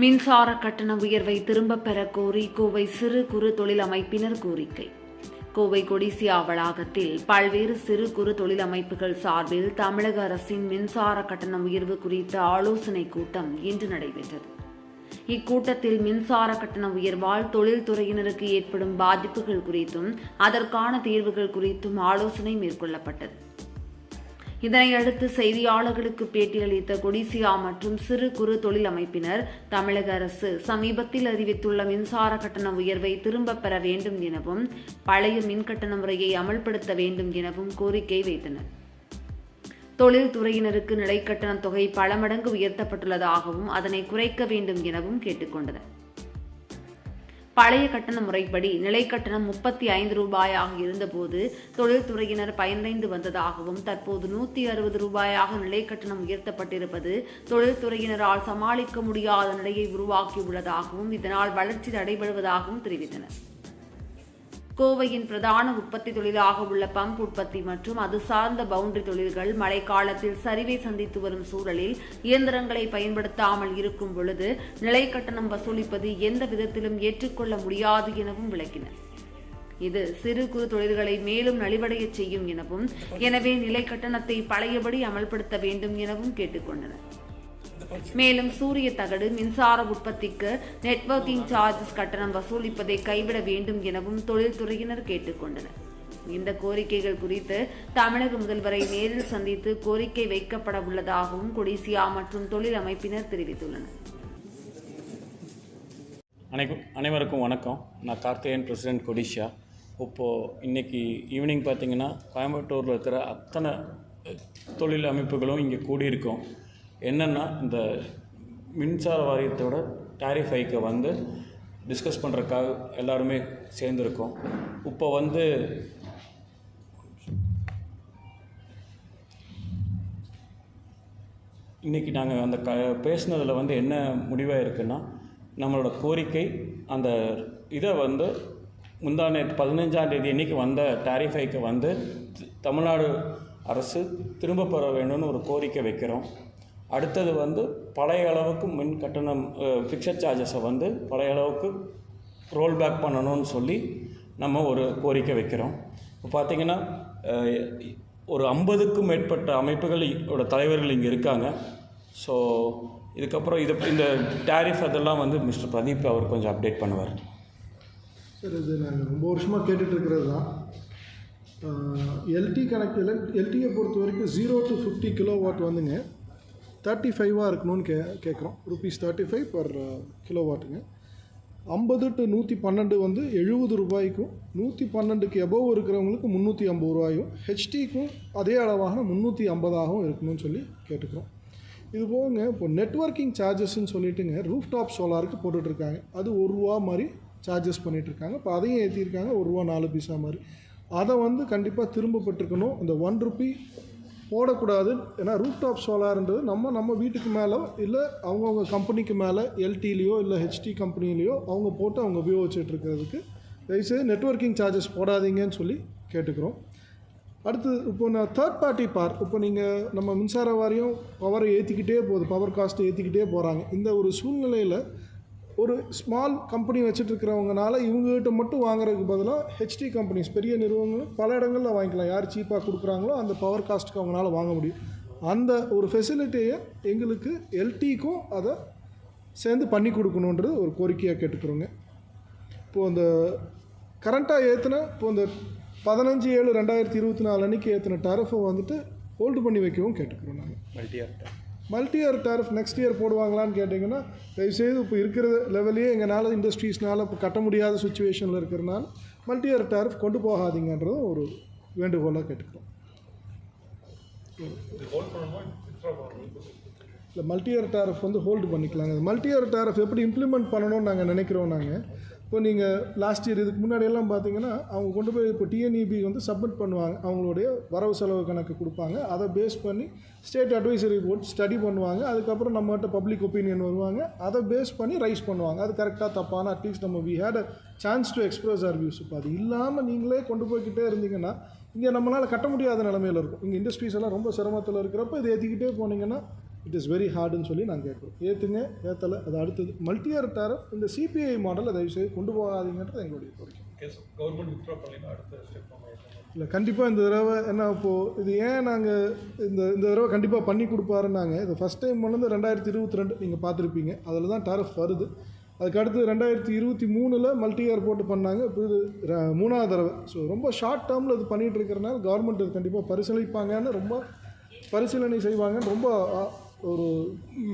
மின்சார கட்டண உயர்வை திரும்பப் பெற கோரி கோவை சிறு குறு தொழில் அமைப்பினர் கோரிக்கை. கோவை கொடிசியா வளாகத்தில் பல்வேறு சிறு குறு தொழில் அமைப்புகள் சார்பில் தமிழக அரசின் மின்சார கட்டண உயர்வு குறித்த ஆலோசனை கூட்டம் இன்று நடைபெற்றது. இக்கூட்டத்தில் மின்சார கட்டண உயர்வால் தொழில்துறையினருக்கு ஏற்படும் பாதிப்புகள் குறித்தும் அதற்கான தீர்வுகள் குறித்தும் ஆலோசனை மேற்கொள்ளப்பட்டது. இதனையடுத்து செய்தியாளர்களுக்கு பேட்டியளித்த கொடிசியா மற்றும் சிறு குறு தொழில் அமைப்பினர் தமிழக அரசு சமீபத்தில் அறிவித்துள்ள மின்சார கட்டண உயர்வை திரும்பப் பெற வேண்டும் எனவும் பழைய மின்கட்டண முறையை அமல்படுத்த வேண்டும் எனவும் கோரிக்கை வைத்தனர். தொழில்துறையினருக்கு நிலைக்கட்டண தொகை பல மடங்கு உயர்த்தப்பட்டுள்ளதாகவும் அதனை குறைக்க வேண்டும் எனவும் கேட்டுக்கொண்டனர் பழைய கட்டண முறைப்படி நிலை கட்டணம் முப்பத்தி ஐந்து ரூபாயாக இருந்தபோது தொழில்துறையினர் பயனடைந்து வந்ததாகவும் தற்போது நூற்றி அறுபது ரூபாயாக நிலைக்கட்டணம் உயர்த்தப்பட்டிருப்பது தொழில்துறையினரால் சமாளிக்க முடியாத நிலையை உருவாக்கியுள்ளதாகவும் இதனால் வளர்ச்சி தடைபடுவதாகவும் தெரிவித்தனர். கோவையின் பிரதான உற்பத்தி தொழிலாக உள்ள பம்ப் உற்பத்தி மற்றும் அது சார்ந்த பவுண்டரி தொழில்கள் மழைக்காலத்தில் சரிவை சந்தித்து வரும் சூழலில் இயந்திரங்களை பயன்படுத்தாமல் இருக்கும் பொழுது நிலை கட்டணம் வசூலிப்பது எந்த விதத்திலும் ஏற்றுக்கொள்ள முடியாது எனவும் விளக்கினர் இது சிறு குறு தொழில்களை மேலும் நலிவடையச் செய்யும் எனவும் எனவே நிலை கட்டணத்தை பழையபடி அமல்படுத்த வேண்டும் எனவும் கேட்டுக்கொண்டனர். மேலும் சூரிய தகடு மின்சார உற்பத்திக்கு நெட்வொர்க்கிங் சார்ஜஸ் கட்டணம் வசூலிப்பதை கைவிட வேண்டும் எனவும் தொழில்துறையினர் கேட்டுக்கொண்டனர். இந்த கோரிக்கைகள் குறித்து தமிழக முதல்வரை நேரில் சந்தித்து கோரிக்கை வைக்கப்பட உள்ளதாகவும் கொடிசியா மற்றும் தொழில் அமைப்பினர் தெரிவித்துள்ளனர். அனைக்கும் அனைவருக்கும் வணக்கம். நான் கார்த்திகேயன் பிரசிடென்ட் கொடிஷா இப்போது இன்றைக்கி ஈவினிங் பார்த்தீங்கன்னா கோயம்புத்தூரில் இருக்கிற அத்தனை தொழில் அமைப்புகளும் இங்கே கூடியிருக்கோம். என்னென்னா இந்த மின்சார வாரியத்தோட டேரிஃப் ஹைக்கை வந்து டிஸ்கஸ் பண்ணுறதுக்காக எல்லாருமே சேர்ந்துருக்கோம். இப்போ வந்து இன்றைக்கி நாங்கள் அந்த க பேசுனதில் வந்து என்ன முடிவாக இருக்குன்னா நம்மளோட கோரிக்கை அந்த இதை வந்து முந்தானே பதினஞ்சாம் தேதி இன்றைக்கி வந்த டேரிஃபைக்கு வந்து தமிழ்நாடு அரசு திரும்ப பெற வேணும்னு ஒரு கோரிக்கை வைக்கிறோம். அடுத்தது வந்து பழைய அளவுக்கு மின் கட்டணம் ஃபிக்ஸட் சார்ஜஸை வந்து பழைய அளவுக்கு ரோல் பேக் பண்ணணும்னு சொல்லி நம்ம ஒரு கோரிக்கை வைக்கிறோம். இப்போ பார்த்தீங்கன்னா ஒரு ஐம்பதுக்கும் மேற்பட்ட அமைப்புகளோட தலைவர்கள் இங்கே இருக்காங்க. ஸோ இதுக்கப்புறம் இது இந்த டேரிஃப் அதெல்லாம் வந்து மிஸ்டர் பிரதீப் அவர் கொஞ்சம் அப்டேட் பண்ணுவார். சார் இது நாங்கள் ரொம்ப வருஷமாக கேட்டுட்ருக்கிறது தான். எல்டி கனெக்ட் எல்டியை பொறுத்த வரைக்கும் zero to fifty kilowatt வந்துங்க. தேர்ட்டி ஃபைவாக இருக்கணும்னு கே கேட்குறோம் rupees thirty five per kilo வாட்டுங்க ஐம்பது டு நூற்றி பன்னெண்டு வந்து எழுபது ரூபாய்க்கும் நூற்றி பன்னெண்டுக்கு எபோவ் இருக்கிறவங்களுக்கு முந்நூற்றி ஐம்பது ரூபாயும் ஹெச்டிக்கும் அதே அளவாக முந்நூற்றி ஐம்பதாகவும் இருக்கணும்னு சொல்லி கேட்டுக்கிறோம். இது போங்க இப்போ நெட்வொர்க்கிங் சார்ஜஸ்ன்னு சொல்லிட்டுங்க ரூஃப் டாப் சோலாருக்கு போட்டுட்ருக்காங்க. அது ஒரு ரூபா மாதிரி சார்ஜஸ் பண்ணிகிட்ருக்காங்க இப்போ அதையும் ஏற்றிருக்காங்க ஒரு ரூபா நாலு பீஸா மாதிரி. அதை வந்து கண்டிப்பாக திரும்பப்பட்டிருக்கணும் இந்த ஒன் ருபி போடக்கூடாது. ஏன்னா ரூப் டாப் சோலார்ன்றது நம்ம நம்ம வீட்டுக்கு மேலே இல்லை அவங்கவுங்க கம்பெனிக்கு மேலே எல்டிலேயோ இல்லை ஹெச்டி கம்பெனிலேயோ அவங்க போட்டு அவங்க உபயோகிச்சுட்டு இருக்கிறதுக்கு தயவுசெய்து நெட்வொர்க்கிங் சார்ஜஸ் போடாதீங்கன்னு சொல்லி கேட்டுக்கிறோம். அடுத்து இப்போ நான் தேர்ட் பார்ட்டி பார் இப்போ நீங்கள் நம்ம மின்சார வாரியம் பவரை ஏற்றிக்கிட்டே போகுது பவர் காஸ்ட்டை ஏற்றிக்கிட்டே போகிறாங்க இந்த ஒரு சூழ்நிலையில் ஒரு ஸ்மால் கம்பெனி வச்சுட்டு இருக்கிறவங்கனால இவங்ககிட்ட மட்டும் வாங்குறதுக்கு பதிலாக ஹெச்டி கம்பெனிஸ் பெரிய நிறுவனங்கள் பல இடங்களில் வாங்கிக்கலாம். யார் சீப்பாக கொடுக்குறாங்களோ அந்த பவர் காஸ்ட்டுக்கு அவங்களால வாங்க முடியும். அந்த ஒரு ஃபெசிலிட்டியை எங்களுக்கு எல்டிக்கும் அதை சேர்ந்து பண்ணி கொடுக்கணுன்றது ஒரு கோரிக்கையாக கேட்டுக்கிறோங்க. இப்போது அந்த கரண்ட்டாக ஏற்றின இப்போ இந்த பதினஞ்சு ஏழு ரெண்டாயிரத்தி இருபத்தி நாலு அன்றைக்கி ஏற்றின டரஃபை வந்துட்டு ஹோல்டு பண்ணி வைக்கவும் கேட்டுக்கிறோம் நாங்கள் மல்டிஆர்ட்ட multi year tariff next year போடுவாங்களான்னு கேட்டிங்கன்னா தயவுசெய்து இப்போ இருக்கிற லெவலையே எங்களால் இண்டஸ்ட்ரீஸ்னால் இப்போ கட்ட முடியாத சுச்சுவேஷனில் இருக்கிறனால மல்டி இயர் டேரிஃப் கொண்டு போகாதீங்கன்றதும் ஒரு வேண்டுகோளாக கேட்டுக்கிறோம். இல்லை மல்டி இயர் டேரஃப் வந்து ஹோல்டு பண்ணிக்கலாங்க. மல்டி இயர் டேரஃப் எப்படி இம்ப்ளிமெண்ட் பண்ணணும்னு நாங்கள் நினைக்கிறோம் நாங்கள் இப்போ நீங்கள் லாஸ்ட் இயர் இதுக்கு முன்னாடியெல்லாம் பார்த்தீங்கன்னா அவங்க கொண்டு போய் இப்போ டிஎன்இபி வந்து சப்மிட் பண்ணுவாங்க. அவங்களுடைய வரவு செலவு கணக்கு கொடுப்பாங்க. அதை பேஸ் பண்ணி ஸ்டேட் அட்வைசரி போர்ட் ஸ்டடி பண்ணுவாங்க. அதுக்கப்புறம் நம்மகிட்ட பப்ளிக் ஒப்பீனியன் வருவாங்க. அதை பேஸ் பண்ணி ரைஸ் பண்ணுவாங்க. அது கரெக்டாக தப்பான அட்லீஸ்ட் நம்ம we had a chance to express our views இப்போ அது இல்லாமல் நீங்களே கொண்டு போய்கிட்டே இருந்தீங்கன்னா இங்கே நம்மளால் கட்ட முடியாத நிலமையில இருக்கும். இங்கே இண்டஸ்ட்ரீஸ் எல்லாம் ரொம்ப சிரமத்தில் இருக்கிறப்ப இது ஏற்றிக்கிட்டே போனீங்கன்னா இட் இஸ் வெரி ஹார்டுன்னு சொல்லி நாங்கள் கேட்குறோம் ஏற்றுங்க ஏற்றலை அது அடுத்தது. மல்டியர் டேரப் இந்த சிபிஐ மாடலை தயவுசெய்து கொண்டு போகாதீங்கன்றது எங்களுடைய கோரிக்கை. கவர்மெண்ட் பண்ணினா அடுத்த ஸ்டெப். இல்லை கண்டிப்பாக இந்த தடவை என்ன இப்போது இது ஏன் நாங்கள் இந்த இந்த தடவை கண்டிப்பாக பண்ணி கொடுப்பாருன்னாங்க. இது ஃபஸ்ட் டைம் பண்ணது ரெண்டாயிரத்தி இருபத்தி ரெண்டு நீங்கள் பார்த்துருப்பீங்க. அதில் தான் டேரஃப் வருது. அதுக்கு அடுத்து ரெண்டாயிரத்தி இருபத்தி மூணில் மல்டி இயர் போட்டு பண்ணாங்க. இப்போ இது ர- மூணாவது தடவை. ஸோ ரொம்ப ஷார்ட் டேர்மில் இது பண்ணிகிட்டு இருக்கிறனால கவர்மெண்ட் இது கண்டிப்பாக பரிசீலிப்பாங்கன்னு ரொம்ப பரிசீலனை செய்வாங்கன்னு ரொம்ப ஒரு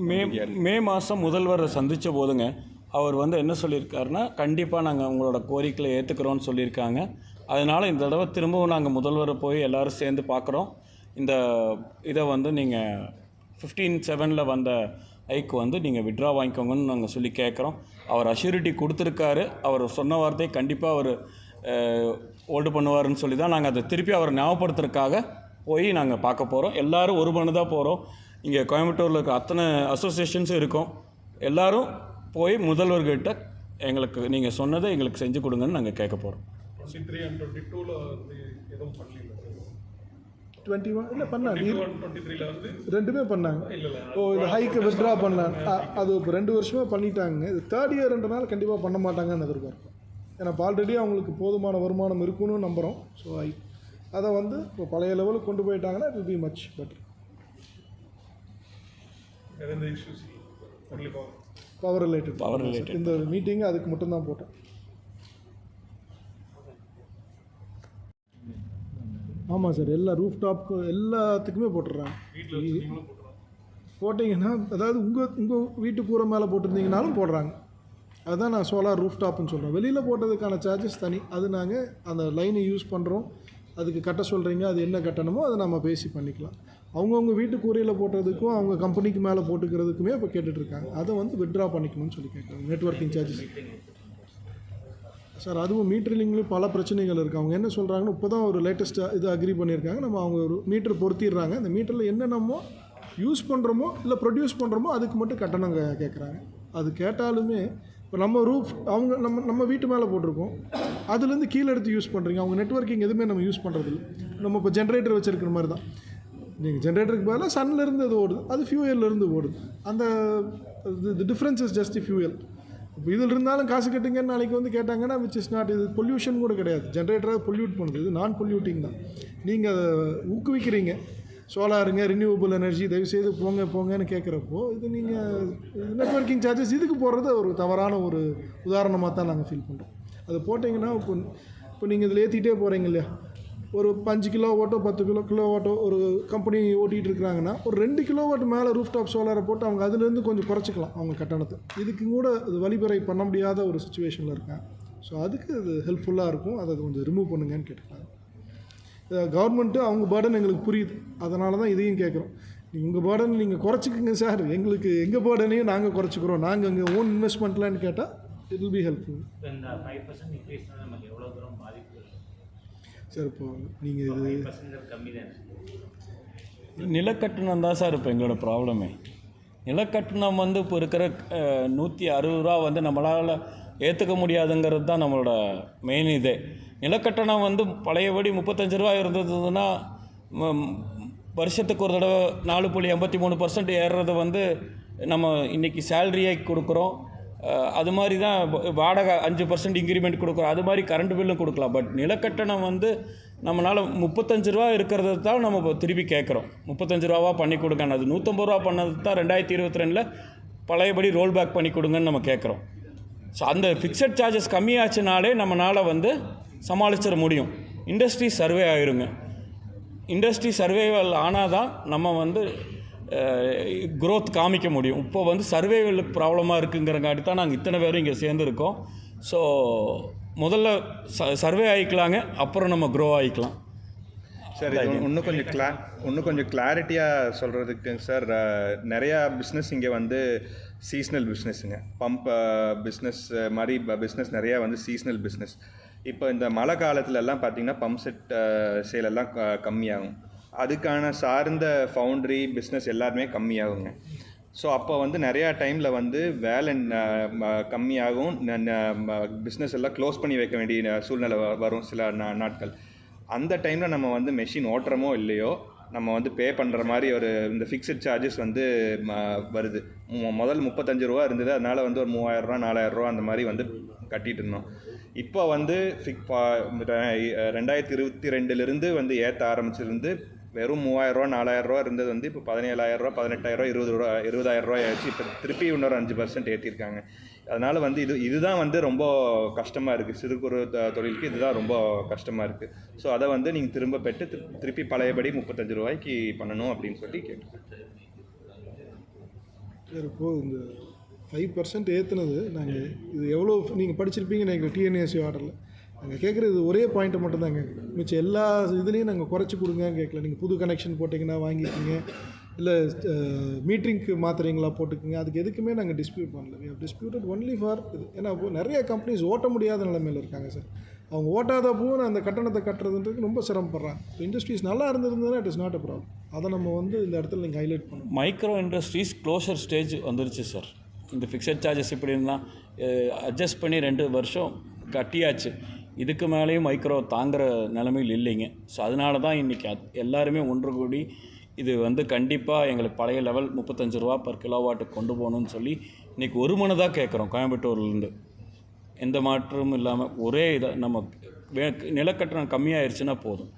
மே மே மாதம் முதல்வரை சந்தித்த போதுங்க அவர் வந்து என்ன சொல்லியிருக்காருன்னா கண்டிப்பாக நாங்கள் உங்களோட கோரிக்கையை ஏற்றுக்கிறோன்னு சொல்லியிருக்காங்க. அதனால் இந்த தடவை திரும்பவும் நாங்கள் முதல்வரை போய் எல்லோரும் சேர்ந்து பார்க்குறோம். இந்த இதை வந்து நீங்கள் ஃபிஃப்டீன் செவனில் வந்த ஐக்கு வந்து நீங்கள் விட்ரா வாங்கிக்கோங்கன்னு நாங்கள் சொல்லி கேட்குறோம். அவர் அஷ்யூரிட்டி கொடுத்துருக்காரு. அவர் சொன்ன வார்த்தை கண்டிப்பாக அவர் ஹோல்டு பண்ணுவாருன்னு சொல்லி தான் நாங்கள் அதை திருப்பி அவரை ஞாபகப்படுத்துறதுக்காக போய் நாங்கள் பார்க்க போகிறோம் எல்லாரும் ஒரு மனு தான் போகிறோம் இங்கே கோயம்புத்தூரில் இருக்க அத்தனை அசோசியேஷன்ஸும் இருக்கும். எல்லாரும் போய் முதல்வர்கிட்ட எங்களுக்கு நீங்கள் சொன்னதை எங்களுக்கு செஞ்சு கொடுங்கன்னு நாங்கள் கேட்க போகிறோம் 23 and 22 ல வந்து எதுவும் பண்ணல டுவெண்ட்டி ஒன் இல்லை பண்ணாங்க 21 23 ல வந்து ரெண்டுமே பண்ணாங்க. ஓ இது ஹைக்கு வித்ட்ரா பண்ணலாம். அது இப்போ ரெண்டு வருஷமே பண்ணிட்டாங்க. இது தேர்ட் இயர்ன்றனால கண்டிப்பாக பண்ண மாட்டாங்கன்னு எதிர்பார்ப்போம் ஏன்னா இப்போ ஆல்ரெடி அவங்களுக்கு போதுமான வருமானம் இருக்குன்னு நம்புகிறோம் ஸோ ஐ அதை வந்து இப்போ பழைய லெவலுக்கு கொண்டு போயிட்டாங்கன்னா it will be much better issues only power power related Power related. இந்த மீட்டிங் அதுக்கு மட்டும்தான் போட்டோம் ஆமாம் சார் எல்லா ரூஃப் டாப்க்கு எல்லாத்துக்குமே போட்டுடுறாங்க போட்டிங்கன்னா அதாவது உங்கள் உங்கள் வீட்டு கூரை மேலே போட்டிருந்தீங்கனாலும் போடுறாங்க. அதுதான் நான் சோலார் ரூஃப் டாப்னு சொல்கிறேன் வெளியில் போட்டதுக்கான சார்ஜஸ் தனி. அது நாங்கள் அந்த லைனை யூஸ் பண்ணுறோம் அதுக்கு கட்ட சொல்கிறீங்க அது என்ன கட்டணமோ அதை நம்ம பேசி பண்ணிக்கலாம். அவங்கவுங்க வீட்டு கூரையில் போட்டதுக்கும் அவங்க கம்பெனிக்கு மேலே போட்டுக்கிறதுக்குமே இப்போ கேட்டுட்ருக்காங்க. அதை வந்து வித்ட்ரா பண்ணிக்கணும்னு சொல்லி கேட்குறாங்க. நெட்ஒர்க்கிங் சார்ஜஸ் சார் அதுவும் மீட்டரிங்லேயும் பல பிரச்சனைகள் இருக்குது அவங்க என்ன சொல்கிறாங்கன்னு இப்போ தான் ஒரு லேட்டஸ்ட்டாக இது அக்ரி பண்ணியிருக்காங்க. நம்ம அவங்க ஒரு மீட்டர் பொருத்திடுறாங்க. அந்த மீட்டரில் என்னென்னமோ யூஸ் பண்ணுறோமோ இல்லை ப்ரொடியூஸ் பண்ணுறோமோ அதுக்கு மட்டும் கட்டணம் கேட்குறாங்க. அது கேட்டாலுமே இப்போ நம்ம ரூஃப் அவங்க நம்ம நம்ம வீட்டு மேலே போட்டிருக்கோம். அதுலேருந்து கீழே எடுத்து யூஸ் பண்ணுறீங்க அவங்க நெட்வொர்க்கிங் எதுவுமே நம்ம யூஸ் பண்ணுறதில்ல நம்ம இப்போ ஜென்ரேட்டர் வச்சுருக்கிற மாதிரி தான். நீங்கள் ஜென்ரேட்டருக்கு பதிலாக சன்லேருந்து அது ஓடுது. அது ஃபியூயல்லேருந்து ஓடுது. அந்த டிஃப்ரென்ஸ் இஸ் ஜஸ்ட் ஃபியூயல் இப்போ இதில் இருந்தாலும் காசு கட்டுங்கன்னு நாளைக்கு வந்து கேட்டாங்கன்னா விச் இஸ் நாட் இது பொல்யூஷன் கூட கிடையாது. ஜென்ரேட்டராக பொல்யூட் பண்ணுறது இது நான் பொல்யூட்டிங் தான். நீங்கள் அதை ஊக்குவிக்கிறீங்க. சோலாருங்க ரினியூவபிள் எனர்ஜி தயவுசெய்து போங்க போங்கன்னு கேட்குறப்போ இது நீங்கள் நெட்வொர்க்கிங் சார்ஜஸ் இதுக்கு போடுறது ஒரு தவறான ஒரு உதாரணமாக தான் நாங்கள் ஃபீல் பண்ணுறோம் அது போட்டிங்கன்னா இப்போ இப்போ நீங்கள் இதில் ஏற்றிட்டே போகிறீங்க இல்லையா? ஒரு அஞ்சு கிலோ ஓட்டோ பத்து கிலோ கிலோ ஓட்டோ ஒரு கம்பெனி ஓட்டிகிட்டு இருக்கிறாங்கன்னா ஒரு ரெண்டு கிலோ வாட் மேலே ரூஃப் டாப் சோலாரை போட்டு அவங்க அதுலேருந்து கொஞ்சம் குறைச்சிக்கலாம் அவங்க கட்டணத்தை. இதுக்கு கூட அது வழிமுறை பண்ண முடியாத ஒரு சுச்சுவேஷனில் இருக்காங்க. ஸோ அதுக்கு அது ஹெல்ப்ஃபுல்லாக இருக்கும். அதை கொஞ்சம் ரிமூவ் பண்ணுங்கன்னு கேட்டுக்கலாம் கவர்மெண்ட்டு அவங்க பேர்டன் எங்களுக்கு புரியுது. அதனால தான் இதையும் கேட்குறோம் உங்கள் பேர்டன் நீங்கள் குறைச்சிக்கங்க சார் எங்களுக்கு எங்கள் பேர்டனையும் நாங்கள் குறைச்சிக்கிறோம். நாங்கள் எங்கள் ஓன் இன்வெஸ்ட்மெண்ட்லான்னு கேட்டால் it will be helpful sir இப்போ நீங்கள் இது நிலக்கட்டணம் தான்? சார் இப்போ எங்களோட ப்ராப்ளமே நிலக்கட்டணம் வந்து இப்போ இருக்கிற நூற்றி அறுபது ரூபா வந்து நம்மளால் ஏற்றுக்க முடியாதுங்கிறது தான் நம்மளோட மெயின் இதே. நிலக்கட்டணம் வந்து பழையபடி முப்பத்தஞ்சு ரூபா இருந்ததுன்னா வருஷத்துக்கு ஒரு தடவை நாலு புள்ளி எண்பத்தி மூணு பர்சன்ட் ஏறுறது வந்து நம்ம இன்றைக்கி சேல்ரியாக கொடுக்குறோம். அது மாதிரி தான் வாடகை அஞ்சு பர்சன்ட் இன்க்ரிமெண்ட் கொடுக்குறோம். அது மாதிரி கரண்ட் பில்லும் கொடுக்கலாம். பட் நிலக்கட்டணம் வந்து நம்மளால் முப்பத்தஞ்சு ரூபா இருக்கிறத தான் நம்ம திருப்பி கேட்குறோம். முப்பத்தஞ்சு ரூபாவா பண்ணி கொடுங்க அது நூற்றம்பது ரூபா பண்ணது தான் ரெண்டாயிரத்தி இருபத்தி ரெண்டில் பழையபடி ரோல் பேக் பண்ணி கொடுங்கன்னு நம்ம கேட்குறோம். ஸோ அந்த ஃபிக்ஸட் சார்ஜஸ் கம்மியாச்சுனாலே நம்மளால் வந்து சமாளிச்சிட முடியும். இண்டஸ்ட்ரி சர்வே ஆயிருங்க. இண்டஸ்ட்ரி சர்வேவல் ஆனால் தான் நம்ம வந்து க்ரோத் காமிக்க முடியும். இப்போ வந்து சர்வேவல் ப்ராப்ளமாக இருக்குங்கிறங்காட்டி தான் நாங்கள் இத்தனை பேரும் இங்கே சேர்ந்துருக்கோம். ஸோ முதல்ல ச சர்வே ஆகிக்கலாங்க அப்புறம் நம்ம க்ரோ ஆகிக்கலாம் சார் இது இன்னும் கொஞ்சம் கிளா இன்னும் கொஞ்சம் கிளாரிட்டியாக சொல்கிறதுக்கு சார் நிறையா பிஸ்னஸ் இங்கே வந்து சீஸ்னல் பிஸ்னஸுங்க பம்ப் பிஸ்னஸ் மாதிரி பிஸ்னஸ் நிறையா வந்து சீஸ்னல் பிஸ்னஸ் இப்போ இந்த மழை காலத்துல எல்லாம் பார்த்தீங்கன்னா பம்ப் செட் சேல் எல்லாம் க- கம்மியாகும். அதுக்கான சார்ந்த ஃபவுண்ட்ரி பிஸ்னஸ் எல்லாருமே கம்மியாகுங்க. ஸோ அப்போ வந்து நிறையா டைமில் வந்து வேலை ந- ம- கம்மியாகும். பிஸ்னஸ் எல்லாம் க்ளோஸ் பண்ணி வைக்க வேண்டிய சூழ்நிலை வரும் சில நாட்கள். அந்த டைமில் நம்ம வந்து மெஷின் ஓட்டுறமோ இல்லையோ நம்ம வந்து பே பண்ணுற மாதிரி ஒரு இந்த ஃபிக்ஸட் சார்ஜஸ் வந்து ம- வருது. மு- முதல் முப்பத்தஞ்சு ரூபா இருந்தது அதனால் வந்து ஒரு மூவாயிரரூவா நாலாயிரரூவா அந்த மாதிரி வந்து கட்டிட்டு இருந்தோம். இப்போ வந்து ஃபிக் ரெண்டாயிரத்தி இருபத்தி ரெண்டுலேருந்து வந்து ஏற்ற ஆரம்பிச்சிருந்து வெறும் மூவாயிரரூவா நாலாயிரரூவா இருந்தது வந்து இப்போ பதினேழாயிரரூவா பதினெட்டாயிரரூவா இருபது ரூபா இருபதாயிரரூவா ஆயிடுச்சு. இப்போ திருப்பி இன்னொரு அஞ்சு பர்சன்ட் ஏற்றிருக்காங்க அதனால் வந்து இது இதுதான் வந்து ரொம்ப கஷ்டமாக இருக்குது சிறு குறு தொழிலுக்கு இதுதான் ரொம்ப கஷ்டமாக இருக்குது ஸோ அதை வந்து நீங்கள் திரும்ப பெற்று திரு- திருப்பி பழையபடி முப்பத்தஞ்சு ரூபாய்க்கு பண்ணணும் அப்படின்னு சொல்லி கேட்டுருக்கேன். சார் இப்போது இந்த ஃபைவ் பர்சன்ட் ஏற்றுனது நாங்கள் இது எவ்வளோ நீங்கள் படிச்சிருப்பீங்க நாங்கள் டிஎன்ஏசி ஆர்டரில் நாங்கள் கேட்குறது ஒரே பாயிண்ட்டை மட்டும்தான் கேட்குறோம் மிச்சம் எல்லா இதுலேயும் நாங்கள் குறைச்சி கொடுங்கன்னு கேட்கல நீங்கள் புது கனெக்ஷன் போட்டிங்கன்னா வாங்கிக்கிங்க. இல்லை மீட்டரிங்க்கு மாத்திரைங்களா போட்டுக்குங்க. அதுக்கு எதுக்குமே நாங்கள் டிஸ்பியூட் பண்ணல. We have disputed only for இது. ஏன்னா நிறைய கம்பெனிஸ் ஓட்ட முடியாத நிலைமையில் இருக்காங்க சார் அவங்க ஓட்டாத போன அந்த கட்டணத்தை கட்டுறதுன்றது ரொம்ப சிரமப்படுறாங்க. இண்டஸ்ட்ரீஸ் நல்லா இருந்திருந்ததுன்னா it is not a problem அதை நம்ம வந்து இந்த இடத்துல நீங்கள் ஹைலைட் பண்ணணும். மைக்ரோ இண்டஸ்ட்ரீஸ் க்ளோஷர் ஸ்டேஜ் வந்துருச்சு சார் இந்த ஃபிக்ஸட் சார்ஜஸ் இப்படி இருந்தால் அட்ஜஸ்ட் பண்ணி ரெண்டு வருஷம் கட்டியாச்சு. இதுக்கு மேலேயும் மைக்ரோ தாங்குகிற நிலைமையில் இல்லைங்க. ஸோ அதனால தான் இன்றைக்கி எல்லாருமே ஒன்று கூடி இது வந்து கண்டிப்பாக எங்களுக்கு பழைய லெவல் முப்பத்தஞ்சு ரூபா பர் கிலோவாட்டுக்கு கொண்டு போகணும்னு சொல்லி இன்றைக்கி ஒரு மனதாக கேட்குறோம் கோயம்புத்தூர்லேருந்து. எந்த மாற்றமும் இல்லாமல் ஒரே இதை நம்ம வே நிலக்கட்டணம் கம்மியாயிருச்சுன்னா போதும்.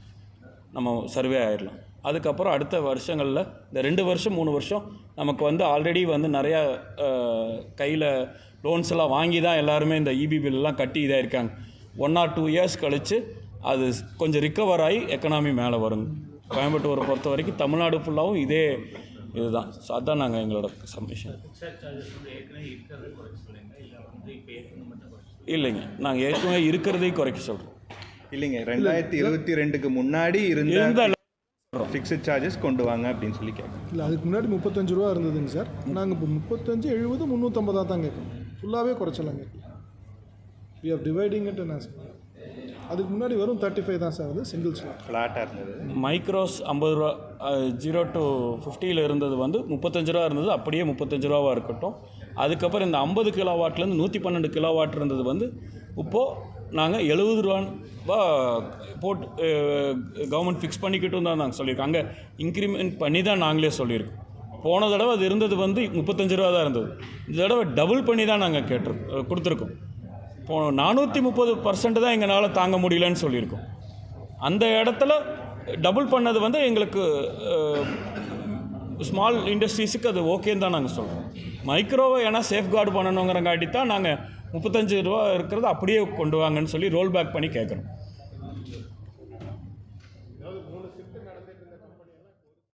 நம்ம சர்வே ஆயிடலாம் அதுக்கப்புறம் அடுத்த வருஷங்களில் இந்த ரெண்டு வருஷம் மூணு வருஷம் நமக்கு வந்து ஆல்ரெடி வந்து நிறையா கையில் லோன்ஸ் எல்லாம் வாங்கி தான் எல்லாருமே இந்த இபி பில்லாம் கட்டி இதாக இருக்காங்க ஒன் ஆர் டூ இயர்ஸ் கழித்து அது கொஞ்சம் ரிக்கவர் ஆகி எக்கனாமி மேலே வருங்க. கோயம்புத்தூரை பொறுத்த வரைக்கும் தமிழ்நாடு ஃபுல்லாகவும் இதே இதுதான். ஸோ அதுதான் நாங்கள் எங்களோட சப்மிஷன் இருக்கிறது இல்லைங்க. நாங்கள் ஏற்கனவே இருக்கிறதையும் குறைக்க சொல்கிறோம் இல்லைங்க. ரெண்டாயிரத்தி இருபத்தி ரெண்டுக்கு முன்னாடி இருந்த இருந்த ஃபிக்ஸட் சார்ஜஸ் கொண்டு வாங்க அப்படின்னு சொல்லி கேட்குறேன் இல்லை அதுக்கு முன்னாடி முப்பத்தஞ்சு ரூபா இருந்ததுங்க சார். நாங்கள் இப்போ முப்பத்தஞ்சு எழுபது முந்நூற்றம்பதாக தான் கேட்குறோம். ஃபுல்லாகவே குறைச்சலாம் கேட்கலாம் வி ஆர் டிவைடிங் இட் என்ன சார்? அதுக்கு முன்னாடி வெறும் தேர்ட்டி ஃபைவ் தான் சார் அது சிங்கிள் ஸ்லாட் ஃப்ளாட்டாக இருந்தது. மைக்ரோஸ் ஐம்பது ரூபா ஜீரோ டு ஃபிஃப்டியில் இருந்தது வந்து முப்பத்தஞ்சு ரூபா இருந்தது அப்படியே முப்பத்தஞ்சு ரூபாவாக இருக்கட்டும். அதுக்கப்புறம் இந்த ஐம்பது கிலோ வாட்லேருந்து நூற்றி பன்னெண்டு கிலோ வாட் இருந்தது வந்து இப்போது நாங்கள் எழுபது ரூபா போட்டு கவர்மெண்ட் ஃபிக்ஸ் பண்ணிக்கிட்டும் தான் நாங்கள் சொல்லியிருக்கோம். அங்கே இன்க்ரிமெண்ட் பண்ணி தான் நாங்களே சொல்லியிருக்கோம். போன தடவை அது இருந்தது வந்து முப்பத்தஞ்சு ரூபா தான் இருந்தது. இந்த தடவை டபுள் பண்ணி தான் நாங்கள் கேட்டிருக்கோம் கொடுத்துருக்கோம். போ நானூற்றி முப்பது பர்சன்ட் தான் எங்களால் தாங்க முடியலன்னு சொல்லியிருக்கோம். அந்த இடத்துல டபுள் பண்ணது வந்து எங்களுக்கு ஸ்மால் இண்டஸ்ட்ரீஸுக்கு அது ஓகேன்னு தான் நாங்கள் சொல்கிறோம் மைக்ரோவை ஏன்னா சேஃப்கார்டு பண்ணணுங்கிறங்காட்டி தான் நாங்கள் முப்பத்தஞ்சு ரூபா இருக்கிறத அப்படியே கொண்டு வாங்கன்னு சொல்லி ரோல் பேக் பண்ணி கேட்குறோம்